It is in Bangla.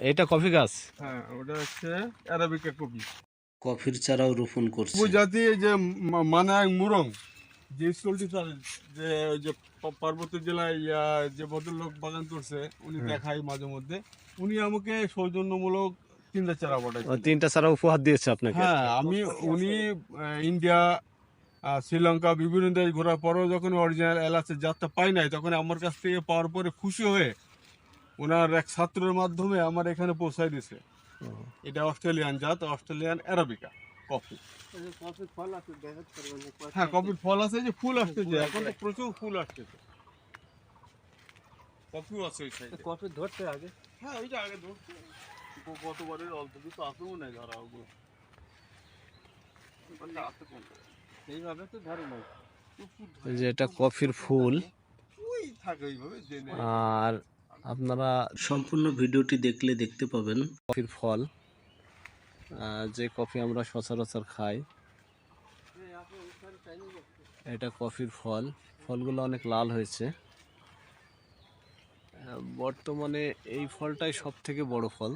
এটা কফি গাছ? হ্যাঁ ওটা হচ্ছে অ্যারাবিকা কপি কফির চারাও রোপণ করছে। উপজাতি এই যে মা- মানাং মুরং যে স্কুলটি চলে যে ওই যে পার্বত্য জেলায় যে ভদ্রলোক বাগান করছে উনি দেখায় মাঝে মধ্যে। উনি আমাকে সৌজন্যমূলক তিনটা চারা পাঠাইছে। তিনটা চারা উপহার দিয়েছে আপনাকে? হ্যাঁ আমি উনি ইন্ডিয়া শ্রীলঙ্কা বিভিন্ন দেশ ঘোরার পরেও যখন অরিজিনাল এলাচের জাতটা পাই নাই তখন আমার কাছ থেকে পাওয়ার পরে খুশি হয়ে ওনার এক ছাত্রের মাধ্যমে আমার এখানে পৌঁছায় দিছে। এটা অস্ট্রেলিয়ান জাত অস্ট্রেলিয়ান অ্যারাবিকা কফি। কফির ফল আছে দেখাতে পারবেন যে কত- হ্যাঁ কফির ফল আছে যে ফুল আসতেছে এখন তো প্রচুর ফুল আসতেছে। কফিও আছে ওই সাইডে। কফি ধরতে আগে? হ্যাঁ ওই যে আগে গতবারের অল্প কিছু আসেও ধরা ওগুলো। এইভাবে তো ধরে নাই। প্রচুর এই যে এটা কফির ফুল। ওই থাকে ওইভাবে আর আপনারা সম্পূর্ণ ভিডিওটি দেখলে দেখতে পাবেন। কফির ফল যে কফি আমরা সচরাচর খাই এটা কফির ফল। ফলগুলো অনেক লাল হয়েছে। বর্তমানে এই ফলটাই সব থেকে বড় ফল।